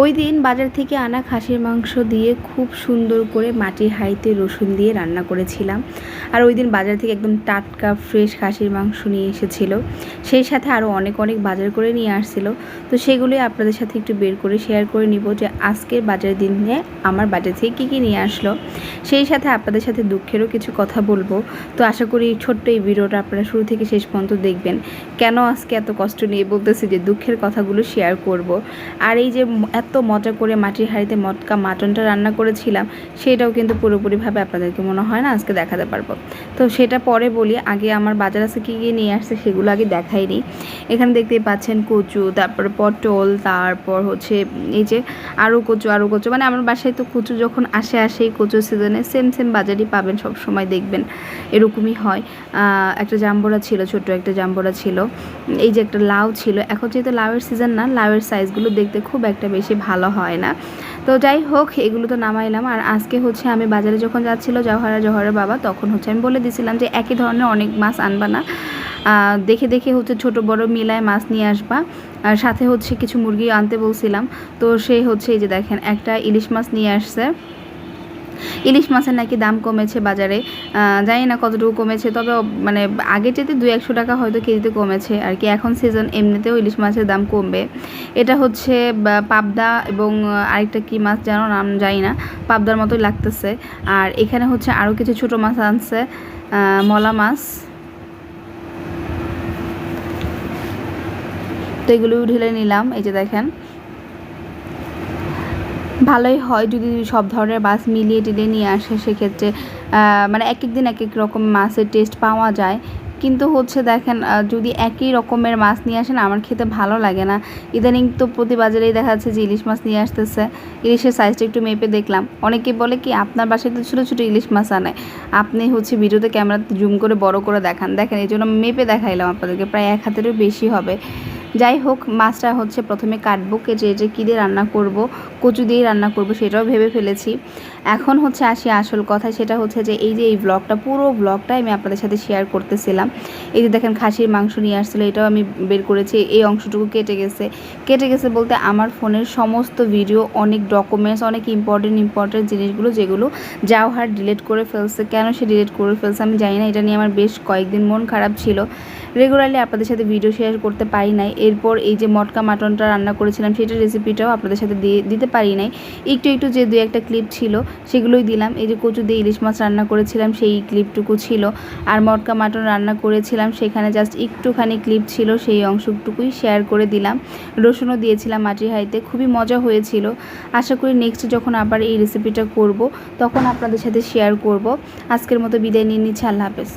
ওই দিন বাজার থেকে আনা খাসির মাংস দিয়ে খুব সুন্দর করে মাটির হাঁড়িতে রসুন দিয়ে রান্না করেছিলাম। আর ওই দিন বাজার থেকে একদম টাটকা ফ্রেশ খাসির মাংস নিয়ে এসেছিল। সেই সাথে আরও অনেক অনেক বাজার করে নিয়ে আসছিল। তো সেগুলোই আপনাদের সাথে একটু বের করে শেয়ার করে নিব যে আজকের বাজার দিনে আমার বাজার থেকে কী কী নিয়ে আসলো। সেই সাথে আপনাদের সাথে দুঃখেরও কিছু কথা বলব। তো আশা করি ছোট্ট এই ভিডিওটা আপনারা শুরু থেকে শেষ পর্যন্ত দেখবেন। কেন আজকে এত কষ্ট নিয়ে বলতেছি যে দুঃখের কথাগুলো শেয়ার করব। আর এই যে এত মজা করে মাটির হাঁড়িতে মটকা, মাটনটা রান্না করেছিলাম, সেটাও কিন্তু পুরোপুরিভাবে আপনাদেরকে মনে হয় না আজকে দেখাতে পারব। তো সেটা পরে বলি, আগে আমার বাজার আছে কী কী নিয়ে আসছে সেগুলো আগে দেখাই নিই এখানে দেখতেই পাচ্ছেন কচু, তারপর পটল, তারপর হচ্ছে এই যে আরও কচু আরও কচু মানে আমার বাসায় তো কচু যখন আসে আসে কচু সিজনে সেম সেম বাজারই পাবেন, সব সময় দেখবেন, এরকমই হয়। একটা জাম্বরা ছিল ছোট একটা জাম্বরা ছিল, এই যে একটা লাউ ছিল, এখন যেহেতু লাউয়ের সিজন না, লাউয়ের সাইজগুলো দেখতে খুব একটা বেশি ভালো হয় না। তো যাই হোক, এগুলো তো নামাইলাম। আর আজকে হচ্ছে আমি বাজারে যখন যাচ্ছিল জওহারা জওহারের বাবা, তখন হচ্ছে আমি বলে দিছিলাম যে একই ধরনের অনেক মাছ আনবা না। দেখে দেখে হচ্ছে ছোট বড় মিলায় মাছ নিয়ে আসবা। আর সাথে হচ্ছে কিছু মুরগি আনতে বলছিলাম। তো সে হচ্ছে এই যে দেখেন, একটা ইলিশ মাছ নিয়ে আসছে। ইলিশ মাছের নাকি দাম কমেছে বাজারে। জানি না কতটুকু কমেছে, তবে মানে আগে যেতে দু একশো টাকা হয়তো কেজিতে কমেছে আর কি। এখন সিজন এমনিতেও ইলিশ মাছের দাম কমবে। এটা হচ্ছে পাবদা এবং আরেকটা কি মাছ জানো নাম জানি না, পাবদার মতোই লাগতেছে। আর এখানে হচ্ছে আরও কিছু ছোট মাছ আনছে মলা মাছ। তো এগুলোও ঢেলে নিলাম, এই যে দেখেন। ভালোই হয় যদি সব ধরনের মাছ মিলিয়ে টিলিয়ে নিয়ে আসে, সেক্ষেত্রে মানে এক এক দিন এক এক রকম মাছের টেস্ট পাওয়া যায়। কিন্তু হচ্ছে দেখেন যদি একই রকমের মাছ নিয়ে আসেন, আমার খেতে ভালো লাগে না। ইদানিং তো প্রতি বাজারেই দেখা যাচ্ছে যে ইলিশ মাছ নিয়ে আসতেছে। ইলিশের সাইজটা একটু মেপে দেখলাম। অনেকে বলে কি, আপনার বাসায় তো ছোটো ছোটো ইলিশ মাছ আনে। আপনি হচ্ছে ভিডিওতে ক্যামেরাতে জুম করে বড় করে দেখান। দেখেন, এই জন্য মেপে দেখাইলাম আপনাদেরকে, প্রায় এক হাতেরও বেশি হবে। যাই হোক, মাছটা হচ্ছে প্রথমে কাটবো, কেটে যে কী দিয়ে রান্না করব, কচু দিয়ে রান্না করব, সেটাও ভেবে ফেলেছি। এখন হচ্ছে আসি আসল কথা, সেটা হচ্ছে যে এই যে এই ব্লগটা পুরো ব্লগটাই আমি আপনাদের সাথে শেয়ার করতেছিলাম। এই যে দেখেন, খাসির মাংস নিয়ে আসছিল, এটাও আমি বের করেছি, এই অংশটুকু কেটে গেছে। কেটে গেছে বলতে আমার ফোনের সমস্ত ভিডিও অনেক ডকুমেন্টস অনেক ইম্পর্টেন্ট ইম্পর্টেন্ট জিনিসগুলো, যেগুলো যাও হার ডিলিট করে ফেলছে। কেন সে ডিলিট করে ফেলছে আমি জানি না, এটা নিয়ে আমার বেশ কয়েকদিন মন খারাপ ছিল। রেগুলারলি আপনাদের সাথে ভিডিও শেয়ার করতে পারি নাই। এরপর এই যে মটকা মাটনটা রান্না করেছিলাম, সেটার রেসিপিটাও আপনাদের সাথে দিয়ে, দিতে পারি নাই। একটু একটু যে দু একটা ক্লিপ ছিল, সেগুলোই দিলাম। এই যে কচু দিয়ে ইলিশ মাছ রান্না করেছিলাম, সেই ক্লিপটুকু ছিল। আর মটকা মাটন রান্না করেছিলাম, সেখানে জাস্ট একটুখানি ক্লিপ ছিল, সেই অংশটুকুই শেয়ার করে দিলাম। রসুনও দিয়েছিলাম মাটির হাইতে খুবই মজা হয়েছিল। আশা করি নেক্সট যখন আবার এই রেসিপিটা করব, তখন আপনাদের সাথে শেয়ার করব। আজকের মতো বিদায় নিয়ে নিচ্ছি, আল্লাহ হাফেজ।